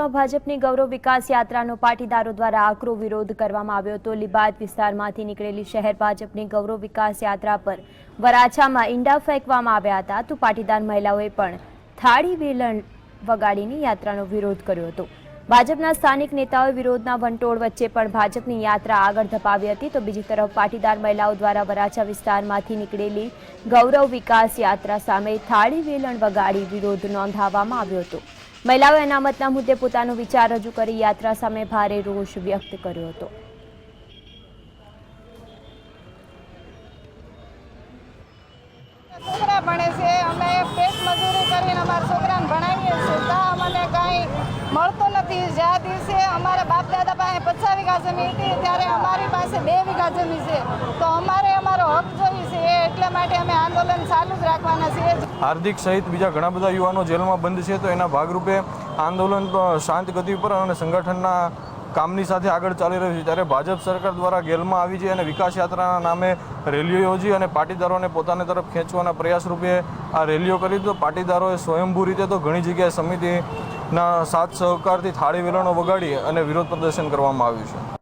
ભાજપની ગૌરવ વિકાસ યાત્રાનો પાટીદારો દ્વારા આકરો વિરોધ કરવામાં આવ્યો હતો. લિબાદ વિસ્તારમાંથી નીકળેલી શહેર ભાજપની ગૌરવ વિકાસ યાત્રા પર વરાછામાં ઈંડા ફેંકવામાં આવ્યા હતા. તો પાટીદાર મહિલાઓએ પણ થાળી વેલણ વગાડીની યાત્રાનો વિરોધ કર્યો હતો. ભાજપના સ્થાનિક નેતાઓએ વિરોધના વંટોળ વચ્ચે પણ ભાજપની યાત્રા આગળ ધપાવી હતી. તો બીજી તરફ પાટીદાર મહિલાઓ દ્વારા વરાછા વિસ્તારમાંથી નીકળેલી ગૌરવ વિકાસ યાત્રા સામે થાળી વેલણ વગાડી વિરોધ નોંધાવવામાં આવ્યો હતો. મહિલાઓએ અનામતના મુદ્દે પોતાનો વિચાર રજૂ કરી યાત્રા સામે ભારે રોષ વ્યક્ત કર્યો હતો. છોકરા અમે પેટ મજૂરી કરીને અમારા છોકરાને ભણાવીએ છીએ. ત્યાં અમને કાંઈ મળતું નથી. જ્યાં દિવસે અમારા બાપ દાદા પાસે પચાસ વીઘા જમીન હતી, ત્યારે અમારી પાસે બે વીઘા જમીન છે. તો અમારે માટે અમે આંદોલન ચાલુ જ રાખવાના છીએ. હાર્દિક સહિત બીજા ઘણા બધા યુવાનો જેલમાં બંધ છે, તો એના ભાગરૂપે આંદોલન શાંત ગતિ પર અને સંગઠનના કામની સાથે આગળ ચાલી રહ્યું છે. ત્યારે ભાજપ સરકાર દ્વારા ગેલમાં આવી છે અને વિકાસ યાત્રાના નામે રેલીઓ યોજી અને પાટીદારોને પોતાની તરફ ખેંચવાના પ્રયાસ રૂપે આ રેલીઓ કરી. તો પાટીદારોએ સ્વયંભૂ રીતે તો ઘણી જગ્યાએ સમિતિના સાથ સહકારથી થાળી વેલણો વગાડી અને વિરોધ પ્રદર્શન કરવામાં આવ્યું છે.